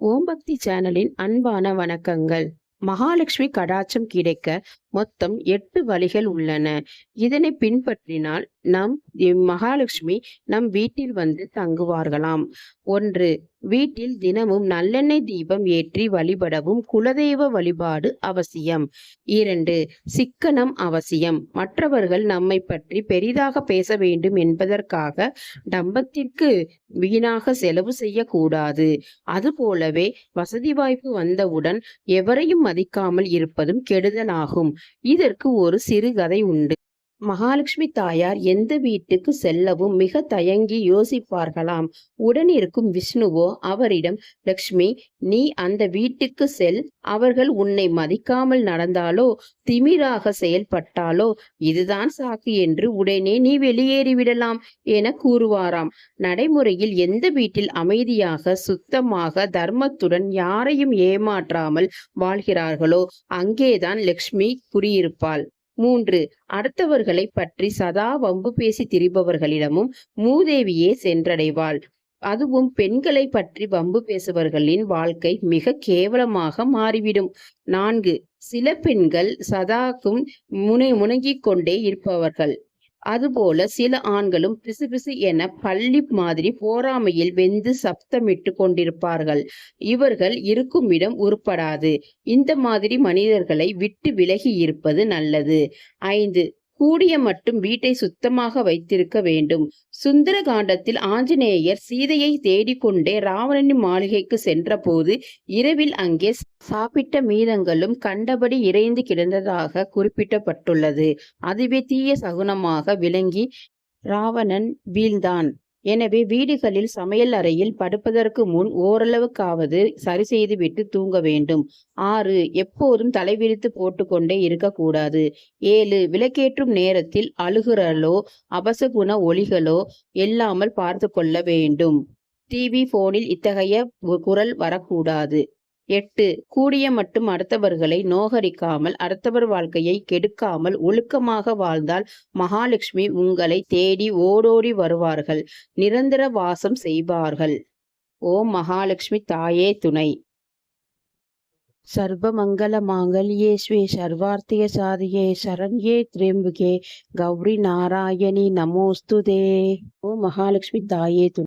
ஓம்பக்தி சேனலின் அன்பான வணக்கங்கள். மகாலட்சுமி கடாட்சம் கிடைக்க மொத்தம் எட்டு வழிகள் உள்ளன. இதனை பின்பற்றினால் நம் மகாலட்சுமி நம் வீட்டில் வந்து தங்குவார்களாம். ஒன்று வீட்டில் தினமும் நல்லெண்ணெய் தீபம் ஏற்றி வழிபடவும் குலதெய்வ வழிபாடு அவசியம். இரண்டு சிக்கனம் அவசியம். மற்றவர்கள் நம்மை பற்றி பெரிதாக பேச வேண்டும் என்பதற்காக டம்பத்திற்கு வீணாக செலவு செய்யக்கூடாது. அதுபோலவே வசதி வாய்ப்பு வந்தவுடன் எவரையும் மதிக்காமல் இருப்பதும் கெடுதலாகும். இதற்கு ஒரு சிறுகதை உண்டு. மகாலட்சுமி தாயார் எந்த வீட்டுக்கு செல்லவும் மிக தயங்கி யோசிப்பார்களாம். உடன் இருக்கும் விஷ்ணுவோ அவரிடம் லக்ஷ்மி நீ அந்த வீட்டுக்கு செல். அவர்கள் உன்னை மதிக்காமல் நடந்தாலோ திமிராக செயல்பட்டாலோ இதுதான் சாக்கு என்று உடனே நீ வெளியேறிவிடலாம் என கூறுவாராம். நடைமுறையில் எந்த வீட்டில் அமைதியாக சுத்தமாக தர்மத்துடன் யாரையும் ஏமாற்றாமல் வாழ்கிறார்களோ அங்கேதான் லக்ஷ்மி குடியிருப்பாள். மூன்று அடுத்தவர்களை பற்றி சதா வம்பு பேசி திரிபவர்களிடமும் மூதேவியே சென்றடைவாள். அதுவும் பெண்களை பற்றி வம்பு பேசுபவர்களின் வாழ்க்கை மிக கேவலமாக மாறிவிடும். நான்கு சில பெண்கள் சதாக்கும் முனை முணங்கிக் கொண்டே இருப்பவர்கள். அதுபோல சில ஆண்களும் பிசுபிசு என பள்ளி மாதிரி போராமையில் வெந்து சப்தமிட்டு கொண்டிருப்பார்கள். இவர்கள் இருக்கும் இடம் உருப்படாது. இந்த மாதிரி மனிதர்களை விட்டு விலகி இருப்பது நல்லது. ஐந்து கூடிய மட்டும் வீட்டை சுத்தமாக வைத்திருக்க வேண்டும். சுந்தர காண்டத்தில் ஆஞ்சநேயர் சீதையை தேடிக்கொண்டே ராவணனின் மாளிகைக்கு சென்றபோது இரவில் அங்கே சாப்பிட்ட மீதங்களும் கண்டபடி இறைந்து கிடந்ததாக குறிப்பிடப்பட்டுள்ளது. அதுவே தீய சகுனமாக விளங்கி ராவணன் வீழ்ந்தான். எனவே வீடுகளில் சமையல் அறையில் படுப்பதற்கு முன் ஓரளவுக்காவது சரி செய்துவிட்டு தூங்க வேண்டும். ஆறு எப்போதும் தலைவிரித்து போட்டுக்கொண்டே இருக்கக்கூடாது. ஏழு விளக்கேற்றும் நேரத்தில் அழுகுறலோ அபசகுண ஒலிகளோ இல்லாமல் பார்த்து கொள்ள வேண்டும். டிவி போனில் இத்தகைய குரல் வரக்கூடாது. எட்டு. கூடிய மட்டும் அடுத்தவர்களை நோகரிக்காமல் அடுத்தவர் வாழ்க்கையை கெடுக்காமல் ஒழுக்கமாக வாழ்ந்தால் மகாலட்சுமி உங்களை தேடி ஓடோடி வருவார்கள் நிரந்தர வாசம் செய்வார்கள். ஓம் மகாலட்சுமி தாயே துணை. சர்வமங்கல மாங்கல்யே ஸ்வே சர்வார்த்திய சாதியே சரண்யே திரும்புகே கௌரி நாராயணி நமோஸ்துதே. ஓ மகாலட்சுமி தாயே துணை.